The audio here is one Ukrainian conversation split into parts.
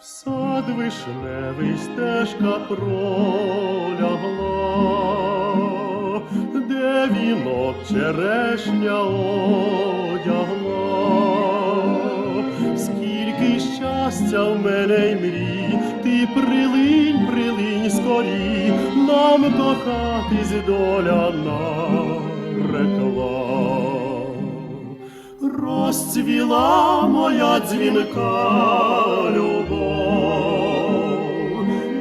Сад вишневий стежка пролягла, де вінок черешня одягла. Щастя в мене й мрій, ти прилинь, прилинь скорій, нам кохатись доля нарекла. Розцвіла моя дзвінка любов,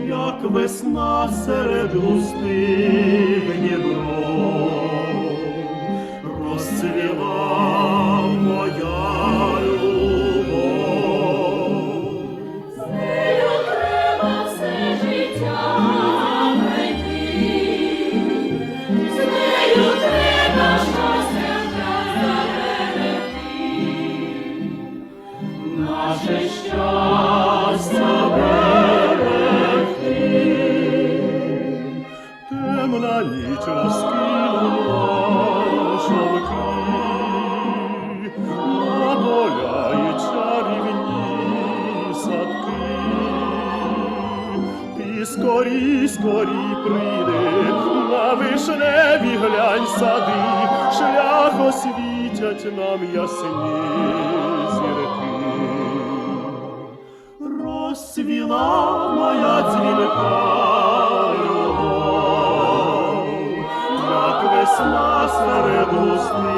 як весна серед густих скорій прийди, на вишневі глянь сади, шлях освітять нам ясні зірки. Розцвіла моя дзвінка як весна серед густих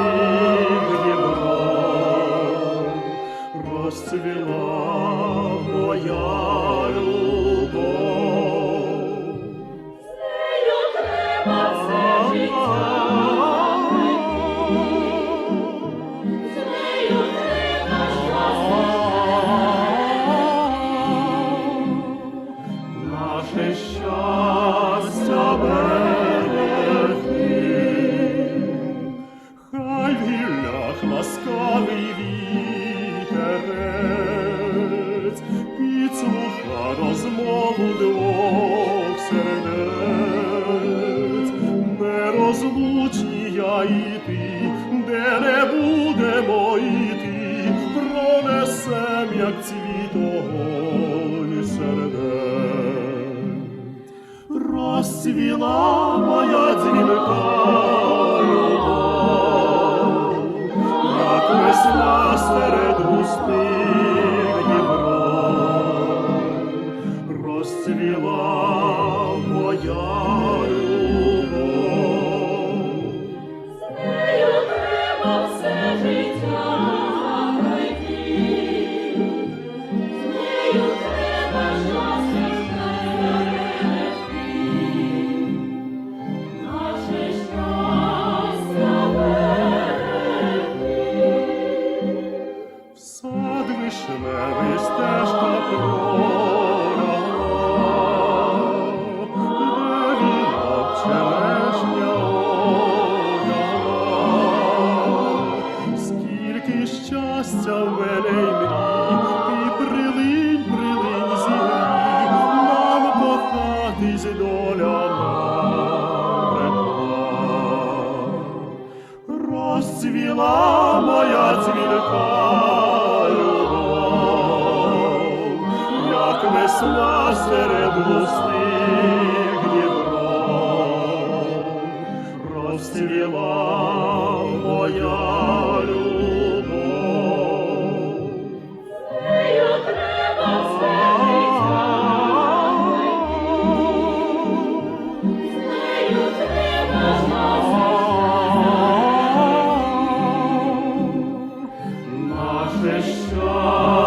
підслуха розмову двох сердець. Нерозлучні я і ти, де не будемо йти, пронесем, як огонь сердець. Розцвіла моя дзвінка любов, як весна серед густих очей мрій, ти прилинь, доля нам розцвіла моя цвілька як весна серед лусних. 我